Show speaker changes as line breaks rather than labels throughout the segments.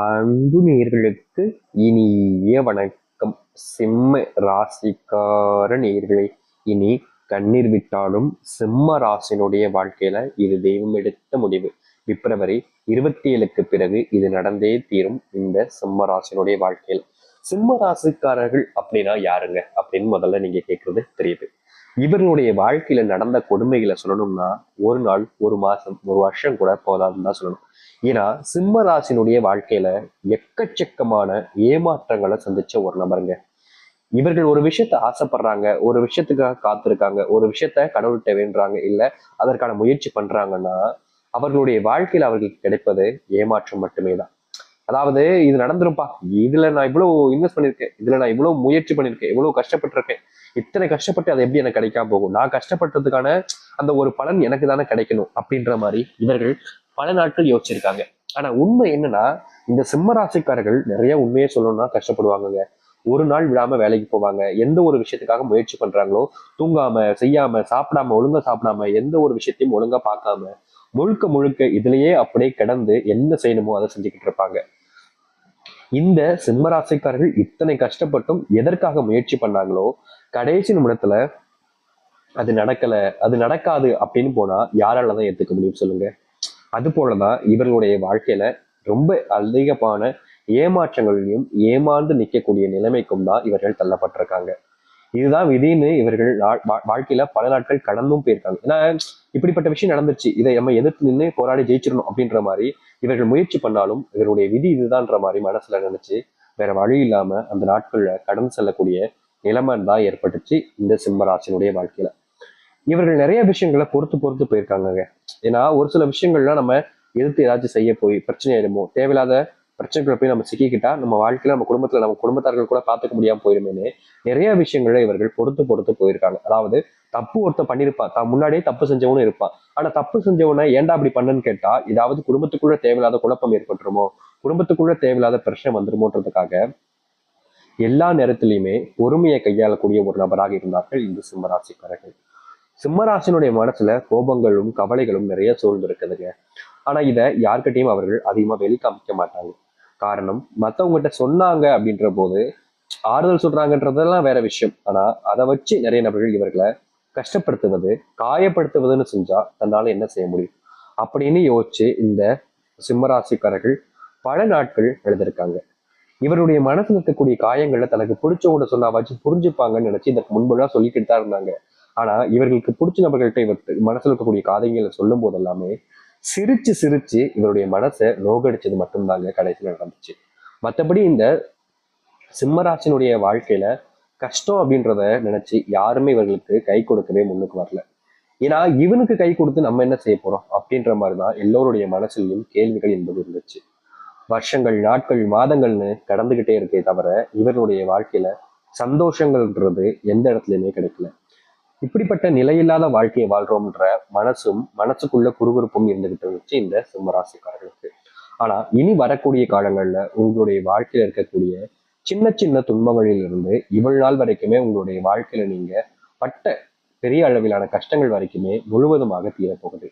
அன்புநேர்களுக்கு இனிய வணக்கம். சிம்ம ராசிக்கார நேயர்களே இனி கண்ணீர் விட்டாலும் சிம்ம ராசினுடைய வாழ்க்கையில இது தெய்வம் எடுத்த முடிவு. பிப்ரவரி இருபத்தி ஏழுக்கு பிறகு இது நடந்தே தீரும் இந்த சிம்ம ராசினுடைய வாழ்க்கையில். சிம்ம ராசிக்காரர்கள் அப்படின்னா யாருங்க? அப்படின்னு முதல்ல நீங்க கேட்கறது தெரியுது. இவர்களுடைய வாழ்க்கையில நடந்த கொடுமைகளை சொல்லணும்னா ஒரு நாள் ஒரு மாசம் ஒரு வருஷம் கூட போதாதுன்னு தான் சொல்லணும். ஏன்னா சிம்ம ராசினுடைய வாழ்க்கையில எக்கச்சக்கமான ஏமாற்றங்களை சந்திச்ச ஒரு நபருங்க. இவர்கள் ஒரு விஷயத்த ஆசைப்படுறாங்க ஒரு விஷயத்துக்காக காத்திருக்காங்க ஒரு விஷயத்த கடவுள்கிட்ட வேண்டுறாங்க இல்ல அதற்கான முயற்சி பண்றாங்கன்னா அவர்களுடைய வாழ்க்கையில அவர்களுக்கு கிடைப்பது ஏமாற்றம் மட்டுமே தான் அதாவது இது நடந்துருப்பா இதுல நான் இவ்வளவு இன்வெஸ்ட் பண்ணிருக்கேன். இதுல நான் இவ்வளவு முயற்சி பண்ணிருக்கேன். இவ்வளவு கஷ்டப்பட்டிருக்கேன். இத்தனை கஷ்டப்பட்டு அது எப்படி எனக்கு கிடைக்காம போகும்? நான் கஷ்டப்பட்டதுக்கான அந்த ஒரு பலன் எனக்கு தானே கிடைக்கணும் அப்படின்ற மாதிரி இவர்கள் பல நாட்கள் யோசிச்சிருக்காங்க. ஆனா உண்மை என்னன்னா இந்த சிம்ம ராசிக்காரர்கள் நிறைய உண்மையை சொல்லணும்னா கஷ்டப்படுவாங்க ஒரு நாள் விடாம வேலைக்கு போவாங்க. எந்த ஒரு விஷயத்துக்காக முயற்சி பண்றாங்களோ தூங்காம செய்யாம சாப்பிடாம ஒழுங்கா சாப்பிடாம எந்த ஒரு விஷயத்தையும் ஒழுங்கா பார்க்காம முழுக்க முழுக்க இதுலயே அப்படியே கிடந்து என்ன செய்யணுமோ அதை செஞ்சுக்கிட்டு இருப்பாங்க. இந்த சிம்மராசிக்காரர்கள் இத்தனை கஷ்டப்பட்டும் எதற்காக முயற்சி பண்ணாங்களோ கடைசி நிமிடத்துல அது நடக்கல அது நடக்காது அப்படின்னு போனா யாரால தான் ஏத்துக்க முடியும் சொல்லுங்க. அது போலதான் இவர்களுடைய வாழ்க்கையில ரொம்ப அதிகமான ஏமாற்றங்களையும் ஏமாந்து நிற்கக்கூடிய நிலைமைக்கும் தான் இவர்கள் தள்ளப்பட்டிருக்காங்க. இதுதான் விதின்னு இவர்கள் வாழ்க்கையில பல நாட்கள் கடந்தும் போயிருக்காங்க. ஏன்னா இப்படிப்பட்ட விஷயம் நடந்துருச்சு. இதை நம்ம எதிர்த்து நின்று போராடி ஜெயிச்சிடணும் அப்படின்ற மாதிரி இவர்கள் முயற்சி பண்ணாலும் இவருடைய விதி இதுதான்ற மாதிரி மனசுல நினைச்சு வேற வழி இல்லாம அந்த நாட்கள்ல கடந்து செல்லக்கூடிய நிலைமை தான் ஏற்பட்டுச்சு இந்த சிம்மராசினுடைய வாழ்க்கையில. இவர்கள் நிறைய விஷயங்களை பொறுத்து பொறுத்து போயிருக்காங்க ஏன்னா ஒரு சில விஷயங்கள்லாம் நம்ம எதிர்த்து ஏதாச்சும் செய்ய போய் பிரச்சனை ஆயிடுமோ தேவையில்லாத பிரச்சனைகளை போய் நம்ம சிக்கிக்கிட்டா நம்ம வாழ்க்கையில நம்ம குடும்பத்துல நம்ம குடும்பத்தார்கள் கூட பார்த்துக்க முடியாம போயிருமேனு நிறைய விஷயங்களை இவர்கள் பொறுத்து பொறுத்து போயிருக்காங்க. அதாவது தப்பு ஒருத்தன் பண்ணியிருப்பான். தான் முன்னாடியே தப்பு செஞ்சவனும் இருப்பான். ஆனா தப்பு செஞ்சவனை ஏன்டா அப்படி பண்ணன்னு கேட்டா ஏதாவது குடும்பத்துக்குள்ள தேவையில்லாத குழப்பம் ஏற்பட்டுருமோ குடும்பத்துக்குள்ள தேவையில்லாத பிரச்சனை வந்துருமோன்றதுக்காக எல்லா நேரத்திலையுமே பொறுமையை கையாளக்கூடிய ஒரு நபராக இருந்தார்கள் இந்த சிம்மராசிக்காரர்கள் சிம்மராசினுடைய மனசுல கோபங்களும் கவலைகளும் நிறைய சூழ்ந்து ஆனால் ஆனா இத யார்கிட்டயும் அவர்கள் அதிகமா வெளிக்காமிக்க மாட்டாங்க. காரணம் மற்றவங்ககிட்ட சொன்னாங்க அப்படின்ற போது ஆறுதல் சொல்றாங்கன்றதெல்லாம் வேற விஷயம். ஆனா அதை வச்சு நிறைய நபர்கள் இவர்களை கஷ்டப்படுத்துவது காயப்படுத்துவதுன்னு செஞ்சா தன்னால என்ன செய்ய முடியும்? அப்படின்னு யோசிச்சு இந்த சிம்மராசிக்காரர்கள் பல நாட்கள் எழுதியிருக்காங்க. இவருடைய மனசுல இருக்கக்கூடிய காயங்களை தனக்கு பிடிச்சவங்க சொன்னாவாச்சு புரிஞ்சுப்பாங்கன்னு நினைச்சு இதற்கு முன்பெல்லாம் சொல்லிக்கிட்டு தான் இருந்தாங்க. ஆனா இவர்களுக்கு பிடிச்ச நபர்கள்ட்ட இவர் மனசுல இருக்கக்கூடிய காதைங்களை சொல்லும் போது எல்லாமே சிரிச்சு சிரிச்சு இவருடைய மனசை நோகடிச்சது மட்டும்தாங்க கடைசியில் நடந்துச்சு. மற்றபடி இந்த சிம்மராசனுடைய வாழ்க்கையில கஷ்டம் அப்படின்றத நினைச்சு யாருமே இவர்களுக்கு கை கொடுக்கவே முன்னுக்கு வரல. ஏன்னா இவனுக்கு கை கொடுத்து நம்ம என்ன செய்ய போறோம் அப்படின்ற மாதிரி தான் எல்லோருடைய மனசுலையும் கேள்விகள் என்பது இருந்துச்சு. வருஷங்கள் நாட்கள் மாதங்கள்னு கடந்துகிட்டே இருக்கே தவிர இவருடைய வாழ்க்கையில சந்தோஷங்கள்ன்றது எந்த இடத்துலையுமே கிடைக்கல. இப்படிப்பட்ட நிலையில்லாத வாழ்க்கையை வாழ்றோம்ன்ற மனசும் மனசுக்குள்ள குறுகுறுப்பும் இருந்துகிட்டு இருந்துச்சு இந்த சிம்மராசிக்காரர்களுக்கு. ஆனா இனி வரக்கூடிய காலங்கள்ல உங்களுடைய வாழ்க்கையில இருக்கக்கூடிய சின்ன சின்ன துன்பங்களிலிருந்து இவ்வளவு நாள் வரைக்குமே உங்களுடைய வாழ்க்கையில நீங்க பட்ட பெரிய அளவிலான கஷ்டங்கள் வரைக்குமே முழுவதுமாக தீரப்போகுது.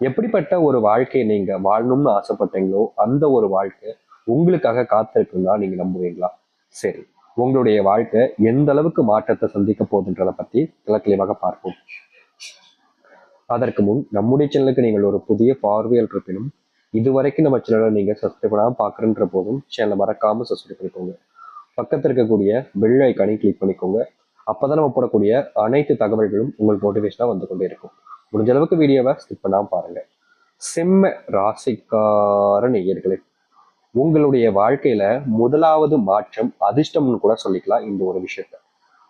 எப்படிப்பட்ட ஒரு வாழ்க்கையை நீங்க வாழணும்னு ஆசைப்பட்டீங்களோ அந்த ஒரு வாழ்க்கை உங்களுக்காக காத்திருக்குன்னா நீங்க நம்புவீங்களா? சரி உங்களுடைய வாழ்க்கை எந்த அளவுக்கு மாற்றத்தை சந்திக்க போகுதுன்றதை பத்தி தெளிவாக பார்ப்போம். அதற்கு முன் நம்முடைய சேனலுக்கு நீங்கள் ஒரு புதிய பார்வையில் இருப்பினும் இதுவரைக்கும் நம்ம சேனலை நீங்க சப்ஸ்கிரைப் பண்ணாமல் பார்க்குறன்ற போதும் சேனலை மறக்காம சப்ஸ்கிரைப் பண்ணிக்கோங்க. பக்கத்தில் இருக்கக்கூடிய பெல் ஐக்கானை கிளிக் பண்ணிக்கோங்க. அப்பதான் நம்ம போடக்கூடிய அனைத்து தகவல்களும் உங்களுக்கு நோட்டிஃபிகேஷனாக வந்து கொண்டே இருக்கும். முடிஞ்ச அளவுக்கு வீடியோவை ஸ்கிப் பண்ணாம பாருங்க. சிம்ம ராசிக்கார நேயர்களே. உங்களுடைய வாழ்க்கையில முதலாவது மாற்றம் அதிர்ஷ்டம்னு கூட சொல்லிக்கலாம் இந்த ஒரு விஷயத்த.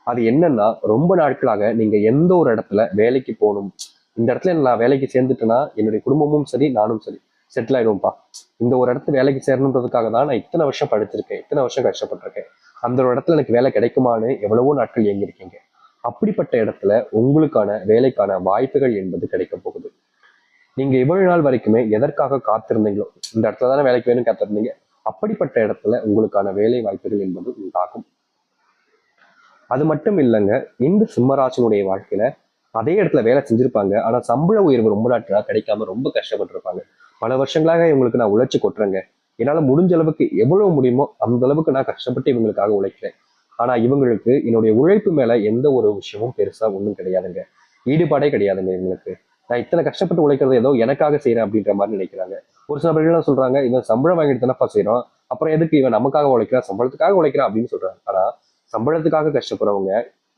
அது என்னன்னா ரொம்ப நாட்களாக நீங்க எந்த ஒரு இடத்துல வேலைக்கு போகணும் இந்த இடத்துல நான் வேலைக்கு சேர்ந்துட்டேன்னா என்னுடைய குடும்பமும் சரி நானும் சரி செட்டில் ஆயிடுவோம்ப்பா. இந்த ஒரு இடத்துல வேலைக்கு சேரணுன்றதுக்காக தான் நான் இத்தனை வருஷம் படிச்சிருக்கேன் இத்தனை வருஷம் கஷ்டப்பட்டிருக்கேன். அந்த ஒரு இடத்துல எனக்கு வேலை கிடைக்குமான்னு எவ்வளவோ நாட்கள் இயங்கியிருக்கீங்க அப்படிப்பட்ட இடத்துல உங்களுக்கான வேலைக்கான வாய்ப்புகள் என்பது கிடைக்க போகுது. நீங்க இவ்வளவு நாள் வரைக்குமே எதற்காக காத்திருந்தீங்களோ இந்த இடத்துல தானே வேலைக்கு வேணும் காத்திருந்தீங்க அப்படிப்பட்ட இடத்துல உங்களுக்கான வேலை வாய்ப்புகள் என்பது உண்டாகும். அது மட்டும் இல்லைங்க இந்த சிம்மராசனுடைய வாழ்க்கையில அதே இடத்துல வேலை செஞ்சிருப்பாங்க. ஆனா சம்பள உயர்வு ரொம்ப நாட்களாக கிடைக்காம ரொம்ப கஷ்டப்பட்டிருப்பாங்க. பல வருஷங்களாக இவங்களுக்கு நான் உழைச்சி கொட்டுறேங்க. என்னால முடிஞ்ச அளவுக்கு எவ்வளவு முடியுமோ அந்த அளவுக்கு நான் கஷ்டப்பட்டு இவங்களுக்காக உழைக்கிறேன். ஆனா இவங்களுக்கு என்னுடைய உழைப்பு மேல எந்த ஒரு விஷயமும் பெருசா ஒன்றும் கிடையாதுங்க. ஈடுபாடே கிடையாதுங்க இவங்களுக்கு. நான் இத்தனை கஷ்டப்பட்டு உழைக்கிறது ஏதோ எனக்காக செய்யறேன் அப்படின்ற மாதிரி நினைக்கிறாங்க. ஒரு சில பேர்லாம் சொல்றாங்க இவன் சம்பளம் வாங்கிட்டு தானப்பா செய்யறோம் அப்புறம் எதுக்கு இவன் நமக்காக உழைக்கிறான்? சம்பளத்துக்காக உழைக்கிறான் அப்படின்னு சொல்றாங்க. ஆனா சம்பளத்துக்காக கஷ்டப்படுறவங்க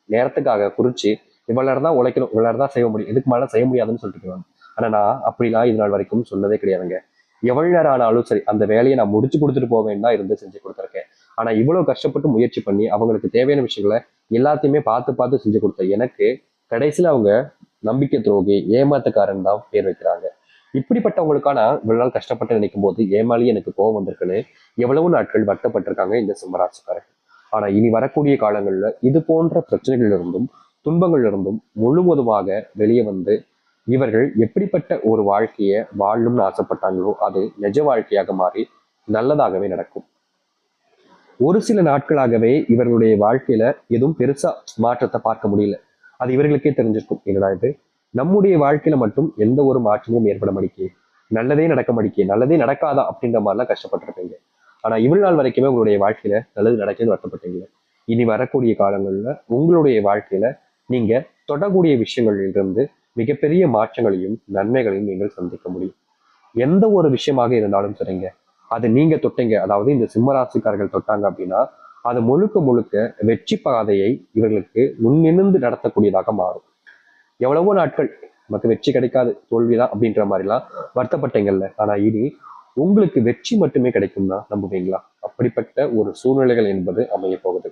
நேரத்துக்காக குறிச்சு இவ்வளவு நேரம் தான் உழைக்கணும் இவ்வளவு நேரம் தான் செய்ய முடியும் இதுக்கு மேலே செய்ய முடியாதுன்னு சொல்லிட்டு இருக்காங்க. ஆனா நான் அப்படிலாம் இது நாள் வரைக்கும் சொன்னதே கிடையாதுங்க. எவ்வளவு நேரம் ஆனாலும் சரி அந்த வேலையை நான் முடிச்சு கொடுத்துட்டு போவேன் தான் இருந்து செஞ்சு கொடுத்துருக்கேன். ஆனா இவ்வளவு கஷ்டப்பட்டு முயற்சி பண்ணி அவங்களுக்கு தேவையான விஷயங்களை எல்லாத்தையுமே பார்த்து பார்த்து செஞ்சு கொடுத்தேன் எனக்கு கடைசியில அவங்க நம்பிக்கை துரோகி ஏமாத்தக்காரன் தான் பேர் வைக்கிறாங்க. இப்படிப்பட்டவங்களுக்கான இவ்வளவு நாள் கஷ்டப்பட்டு நினைக்கும் போது ஏமாளி எனக்கு கோவம் வந்திருக்குன்னு எவ்வளவு நாட்கள் வட்டப்பட்டிருக்காங்க இந்த சிம்மராசிக்காரர்கள். ஆனா இனி வரக்கூடிய காலங்கள்ல இது போன்ற பிரச்சனைகள் இருந்தும் துன்பங்கள் இருந்தும் முழுவதுமாக வெளியே வந்து இவர்கள் எப்படிப்பட்ட ஒரு வாழ்க்கையை வாழணும்னு ஆசைப்பட்டாங்களோ அது நிஜ வாழ்க்கையாக மாறி நல்லதாகவே நடக்கும். ஒரு சில நாட்களாகவே இவர்களுடைய வாழ்க்கையில எதுவும் பெருசா மாற்றத்தை பார்க்க முடியல. அது இவர்களுக்கே தெரிஞ்சிருக்கும். என்னடா இது? நம்முடைய வாழ்க்கையில மட்டும் எந்த ஒரு மாற்றமும் ஏற்பட மாட்டேங்குது. நல்லதே நடக்க மாட்டேங்குது. நல்லதே நடக்காதா அப்படின்ற மாதிரிலாம் கஷ்டப்பட்டிருப்பீங்க. ஆனா இவ்வளவு நாள் வரைக்குமே உங்களுடைய வாழ்க்கையில நல்லது நடக்குதுன்னு வருத்தப்பட்டீங்க. இனி வரக்கூடிய காலங்கள்ல உங்களுடைய வாழ்க்கையில நீங்க தொடக்கூடிய விஷயங்களிலிருந்து மிகப்பெரிய மாற்றங்களையும் நன்மைகளையும் நீங்கள் சந்திக்க முடியும். எந்த ஒரு விஷயமாக இருந்தாலும் சரிங்க. அது நீங்க தொட்டீங்க. அதாவது இந்த சிம்மராசிக்காரர்கள் தொட்டாங்க அப்படின்னா அது முழுக்க முழுக்க வெற்றி பாதையை இவர்களுக்கு முன்னிருந்து நடத்தக்கூடியதாக மாறும். எவ்வளவோ நாட்கள் நமக்கு வெற்றி கிடைக்காது தோல்விதான் அப்படின்ற மாதிரிலாம் வருத்தப்பட்டீங்கல்ல. ஆனா இனி உங்களுக்கு வெற்றி மட்டுமே கிடைக்கும்னா நம்புவீங்களா? அப்படிப்பட்ட ஒரு சூழ்நிலைகள் என்பது அமைய போகுது.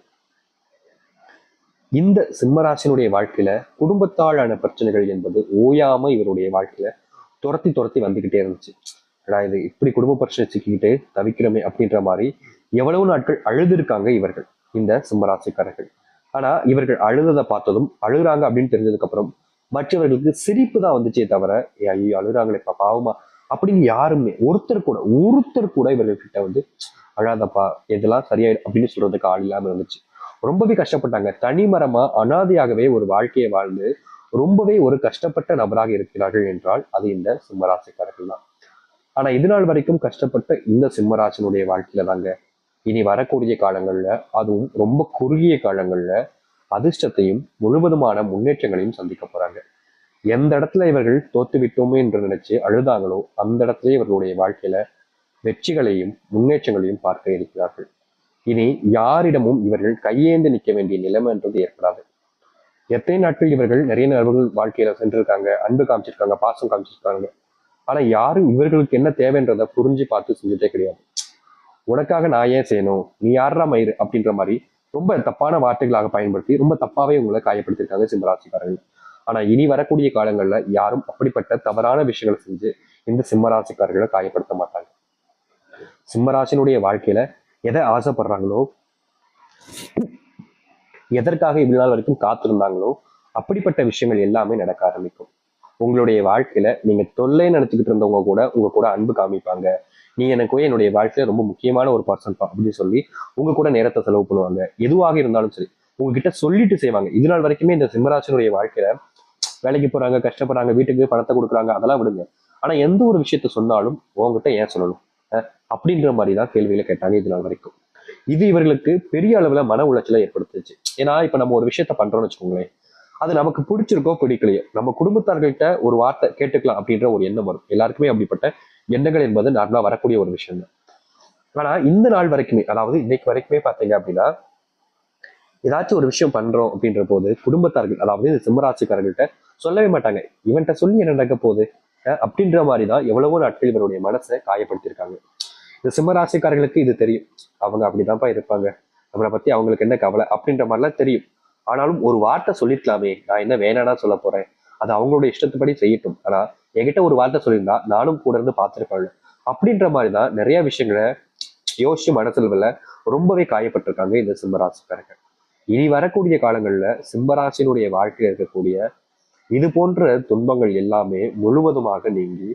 இந்த சிம்மராசினுடைய வாழ்க்கையில குடும்பத்தாலான பிரச்சனைகள் என்பது ஓயாம இவருடைய வாழ்க்கையில துரத்தி துரத்தி வந்துகிட்டே இருந்துச்சு. ஏடா இது இப்படி குடும்ப பிரச்சனை சிக்கிக்கிட்டு தவிக்கிறோமே அப்படின்ற மாதிரி எவ்வளவு நாட்கள் அழுதுருக்காங்க இவர்கள் இந்த சிம்மராசிக்காரர்கள். ஆனா இவர்கள் அழுததை பார்த்ததும் அழுகுறாங்க அப்படின்னு தெரிஞ்சதுக்கு அப்புறம் மற்றவர்களுக்கு சிரிப்பு தான் வந்துச்சே தவிர ஐயோ அழுகுறாங்களே இப்ப பாவமா? அப்படின்னு யாருமே ஒருத்தர் கூட ஒருத்தர் கூட இவர்கள்கிட்ட வந்து அழாதப்பா இதெல்லாம் சரியாயிடும் அப்படின்னு சொல்றதுக்கு ஆள் இல்லாம இருந்துச்சு. ரொம்பவே கஷ்டப்பட்டாங்க. தனிமரமா அனாதையாகவே ஒரு வாழ்க்கையை வாழ்ந்து ரொம்பவே ஒரு கஷ்டப்பட்ட நபராக இருக்கிறார்கள் என்றால் அது இந்த சிம்மராசிக்காரர்கள் தான். ஆனா இது நாள் வரைக்கும் கஷ்டப்பட்ட இந்த சிம்மராசனுடைய வாழ்க்கையில தாங்க இனி வரக்கூடிய காலங்களில் அதுவும் ரொம்ப குறுகிய காலங்களில் அதிர்ஷ்டத்தையும் முழுவதுமான முன்னேற்றங்களையும் சந்திக்க போறாங்க. எந்த இடத்துல இவர்கள் தோத்து விட்டோமே என்று நினைச்சு அழுதாங்களோ அந்த இடத்துல இவர்களுடைய வாழ்க்கையில வெற்றிகளையும் முன்னேற்றங்களையும் பார்க்க இருக்கிறார்கள். இனி யாரிடமும் இவர்கள் கையேந்து நிற்க வேண்டிய நிலைமை என்றது ஏற்படாது. எத்தனை நாட்கள் இவர்கள் நிறைய நபர்கள் வாழ்க்கையில சென்றிருக்காங்க அன்பு காமிச்சிருக்காங்க பாசம் காமிச்சிருக்காங்க. ஆனா யாரும் இவர்களுக்கு என்ன தேவைன்றதை புரிஞ்சு பார்த்து செஞ்சுட்டே கிடையாது. உனக்காக நான் ஏன் செய்யணும்? நீ யாரா மயிறு? அப்படின்ற மாதிரி ரொம்ப தப்பான வார்த்தைகளாக பயன்படுத்தி ரொம்ப தப்பாவே உங்களை காயப்படுத்திருக்காங்க சிம்மராசிக்காரர்கள். ஆனா இனி வரக்கூடிய காலங்கள்ல யாரும் அப்படிப்பட்ட தவறான விஷயங்களை செஞ்சு இந்த சிம்மராசிக்காரர்களை காயப்படுத்த மாட்டாங்க. சிம்மராசினுடைய வாழ்க்கையில எதை ஆசைப்படுறாங்களோ எதற்காக இவ்வளவு நாள் வரைக்கும் காத்திருந்தாங்களோ அப்படிப்பட்ட விஷயங்கள் எல்லாமே நடக்க ஆரம்பிக்கும். உங்களுடைய வாழ்க்கையில நீங்க தொல்லை நினைச்சுக்கிட்டு இருந்தவங்க கூட உங்க கூட அன்பு காமிப்பாங்க. நீ எனக்கு என்னுடைய வாழ்க்கையில ரொம்ப முக்கியமான ஒரு பர்சன் அப்படின்னு சொல்லி உங்க கூட நேரத்தை செலவு பண்ணுவாங்க. எதுவாக இருந்தாலும் சரி உங்ககிட்ட சொல்லிட்டு செய்வாங்க. இது நாள் வரைக்குமே இந்த சிம்மராசனுடைய வாழ்க்கையில வேலைக்கு போறாங்க கஷ்டப்படுறாங்க வீட்டுக்கு பணத்தை கொடுக்குறாங்க அதெல்லாம் விடுங்க. ஆனா எந்த ஒரு விஷயத்த சொன்னாலும் உங்ககிட்ட ஏன் சொல்லணும்? அஹ் அப்படின்ற மாதிரி தான் கேள்வியில கேட்டாங்க இது நாள் வரைக்கும். இது இவர்களுக்கு பெரிய அளவுல மன உளைச்சலை ஏற்படுத்துச்சு. ஏன்னா இப்ப நம்ம ஒரு விஷயத்த பண்றோம்னு வச்சுக்கோங்களேன். அது நமக்கு பிடிச்சிருக்கோ பிடிக்கலையோ நம்ம குடும்பத்தார்கள்ட்ட ஒரு வார்த்தை கேட்டுக்கலாம் அப்படின்ற ஒரு எண்ணம் வரும். எல்லாருக்குமே அப்படிப்பட்ட எண்ணங்கள் என்பது நார்மலாக வரக்கூடிய ஒரு விஷயம் தான் ஆனா இந்த நாள் வரைக்குமே அதாவது இன்னைக்கு வரைக்குமே பாத்தீங்க அப்படின்னா ஏதாச்சும் ஒரு விஷயம் பண்றோம் அப்படின்ற போது குடும்பத்தார்கள் அதாவது இந்த சிம்மராட்சிக்காரர்கள்ட்ட சொல்லவே மாட்டாங்க. இவன்கிட்ட சொல்லி என்ன நடக்க போகுது? அப்படின்ற மாதிரி தான் எவ்வளவோ நாட்கள் இவருடைய மனசை காயப்படுத்தியிருக்காங்க. இந்த சிம்மராசிக்காரர்களுக்கு இது தெரியும். அவங்க அப்படிதான்ப்பா இருப்பாங்க. நம்மளை பத்தி அவங்களுக்கு என்ன கவலை? அப்படின்ற மாதிரிலாம் தெரியும். ஆனாலும் ஒரு வார்த்தை சொல்லிருக்கலாமே நான் என்ன வேணானா சொல்ல போறேன். அது அவங்களோட இஷ்டத்துப்படி செய்யட்டும். ஆனா என்கிட்ட ஒரு வார்த்தை சொல்லியிருந்தா நானும் கூட இருந்து பார்த்துருப்பாள் அப்படின்ற மாதிரி தான் நிறைய விஷயங்களை யோசிச்சு மனசுல ரொம்பவே காயப்பட்டிருக்காங்க இந்த சிம்மராசிக்காரர்கள். இனி வரக்கூடிய காலங்களில் சிம்மராசினுடைய வாழ்க்கையில் இருக்கக்கூடிய இது போன்ற துன்பங்கள் எல்லாமே முழுவதுமாக நீங்கி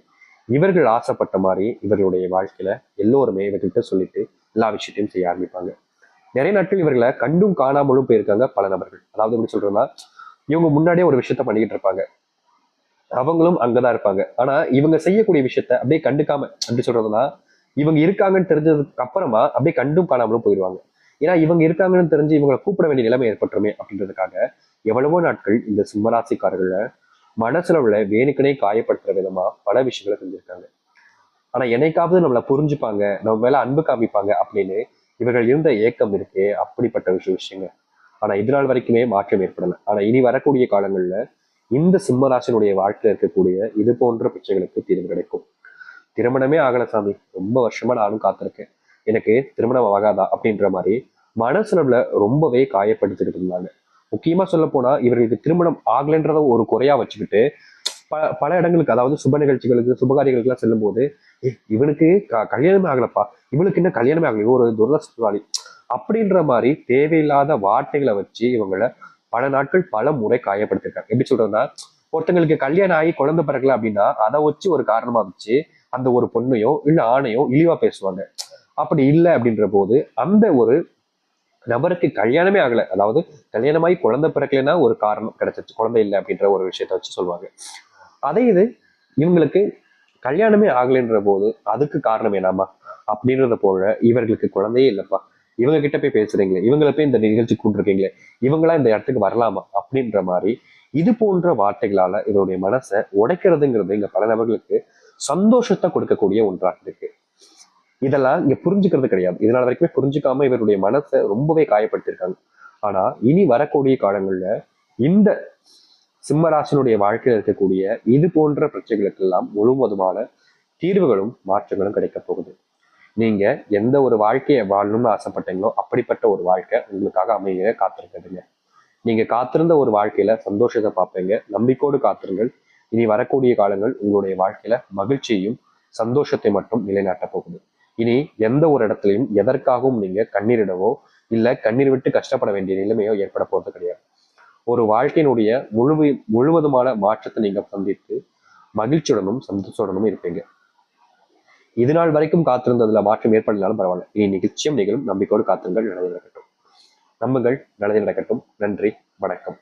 இவர்கள் ஆசைப்பட்ட மாதிரி இவர்களுடைய வாழ்க்கையில எல்லோருமே இவர்கிட்ட சொல்லிட்டு எல்லா விஷயத்தையும் செய்ய ஆரம்பிப்பாங்க. நிறைய நாட்கள் இவர்களை கண்டும் காணாமலும் போயிருக்காங்க பல நபர்கள். அதாவது எப்படி சொல்றேன்னா இவங்க முன்னாடியே ஒரு விஷயத்த பண்ணிக்கிட்டு இருப்பாங்க. அவங்களும் அங்கதான் இருப்பாங்க. ஆனா இவங்க செய்யக்கூடிய விஷயத்த அப்படியே கண்டுக்காம அப்படி சொல்றதுன்னா இவங்க இருக்காங்கன்னு தெரிஞ்சதுக்கு அப்புறமா அப்படியே கண்டும் காணாமலும் போயிடுவாங்க ஏன்னா இவங்க இருக்காங்கன்னு தெரிஞ்சு இவங்களை கூப்பிட வேண்டிய நிலைமை ஏற்பட்டுருமே அப்படின்றதுக்காக எவ்வளவோ நாட்கள் இந்த சிம்மராசிக்காரர்களை மனசுல உள்ள வேணுக்கனே காயப்படுத்துற விதமா பல விஷயங்களை செஞ்சிருக்காங்க. ஆனா என்னைக்காவது நம்மளை புரிஞ்சுப்பாங்க நம்ம மேல அன்பு காமிப்பாங்க அப்படின்னு இவர்கள் இருந்த ஏக்கம் இருக்கே அப்படிப்பட்ட விஷய விஷயங்க ஆனா இது நாள் வரைக்குமே மாற்றம் ஏற்படல. ஆனா இனி வரக்கூடிய காலங்கள்ல இந்த சிம்மராசினுடைய வாழ்க்கையில இருக்கக்கூடிய இது போன்ற பிரச்சனைகளுக்கு தீர்வு கிடைக்கும். திருமணமே ஆகல சாமி. ரொம்ப வருஷமா நானும் காத்திருக்கேன். எனக்கு திருமணம் ஆகாதா அப்படின்ற மாதிரி மனசுல ரொம்பவே காயப்படுத்திட்டு இருந்தாங்க. முக்கியமா சொல்ல போனா இவர்களுக்கு திருமணம் ஆகலைன்றத ஒரு குறையா வச்சுக்கிட்டு பல பல இடங்களுக்கு அதாவது சுப நிகழ்ச்சிகளுக்கு சுபகாரியங்களுக்கு எல்லாம் செல்லும் போது இவனுக்கு க- கல்யாணமே ஆகலப்பா. இவனுக்கு என்ன கல்யாணமே ஆகல. ஒரு துரதஷ்டவாளி அப்படின்ற மாதிரி தேவையில்லாத வார்த்தைகளை வச்சு இவங்களை பல நாட்கள் பல முறை காயப்படுத்திருக்காங்க. எப்படி சொல்றதுன்னா ஒருத்தங்களுக்கு கல்யாணம் ஆகி குழந்தை பிறக்கல அப்படின்னா அதை வச்சு ஒரு காரணமா வச்சு அந்த ஒரு பொண்ணையோ இல்ல ஆணையோ இழிவா பேசுவாங்க. அப்படி இல்லை அப்படின்ற போது அந்த ஒரு நபருக்கு கல்யாணமே ஆகல. அதாவது கல்யாணமாகி குழந்தை பிறக்கலைன்னா ஒரு காரணம் கிடைச்சிச்சு குழந்தை இல்லை அப்படின்ற ஒரு விஷயத்த வச்சு சொல்லுவாங்க அதே இது இவங்களுக்கு கல்யாணமே ஆகலைன்ற போது அதுக்கு காரணம் என்னமா அப்படின்றத போல இவர்களுக்கு குழந்தையே இல்லைப்பா. இவங்க கிட்ட போய் பேசுறீங்களே இவங்கள போய் இந்த நிகழ்ச்சி கூட்டிருக்கீங்களே இவங்களா இந்த இடத்துக்கு வரலாமா? அப்படின்ற மாதிரி இது போன்ற வார்த்தைகளால இவருடைய மனசை உடைக்கிறதுங்கிறது இங்க பல நபர்களுக்கு சந்தோஷத்தை கொடுக்கக்கூடிய ஒன்றாக இருக்கு. இதெல்லாம் இங்க புரிஞ்சுக்கிறது கிடையாது. இதனால வரைக்குமே புரிஞ்சுக்காம இவருடைய மனசை ரொம்பவே காயப்படுத்திருக்காங்க ஆனா இனி வரக்கூடிய காலங்கள்ல இந்த சிம்மராசனுடைய வாழ்க்கையில் இருக்கக்கூடிய இது போன்ற பிரச்சனைகளுக்கெல்லாம் முழுவதுமான தீர்வுகளும் மாற்றங்களும் கிடைக்க போகுது. நீங்க எந்த ஒரு வாழ்க்கையை வாழணும்னு ஆசைப்பட்டீங்களோ அப்படிப்பட்ட ஒரு வாழ்க்கை உங்களுக்காக அமைய காத்திருக்குதுங்க. நீங்க காத்திருந்த ஒரு வாழ்க்கையில சந்தோஷத்தை பார்ப்பீங்க. நம்பிக்கோடு காத்திருங்கள். இனி வரக்கூடிய காலங்கள் உங்களுடைய வாழ்க்கையில மகிழ்ச்சியையும் சந்தோஷத்தை மட்டும் நிலைநாட்ட போகுது. இனி எந்த ஒரு இடத்துலையும் எதற்காகவும் நீங்க கண்ணீரிடவோ இல்ல கண்ணீர் விட்டு கஷ்டப்பட வேண்டிய நிலைமையோ ஏற்பட போறது கிடையாது. ஒரு வாழ்க்கையினுடைய முழு முழுவதுமான மாற்றத்தை நீங்க சந்தித்து மகிழ்ச்சியுடனும் சந்தோஷத்துடனும் இருப்பீங்க. இது நாள் வரைக்கும் காத்திருந்ததுல மாற்றம் ஏற்படலாலும் பரவாயில்ல. இனி நிச்சயம் நிகழும். நம்பிக்கையோடு காத்திருங்கள். நல்லது நடக்கட்டும். நம்புங்கள். நல்லது நடக்கட்டும். நன்றி. வணக்கம்.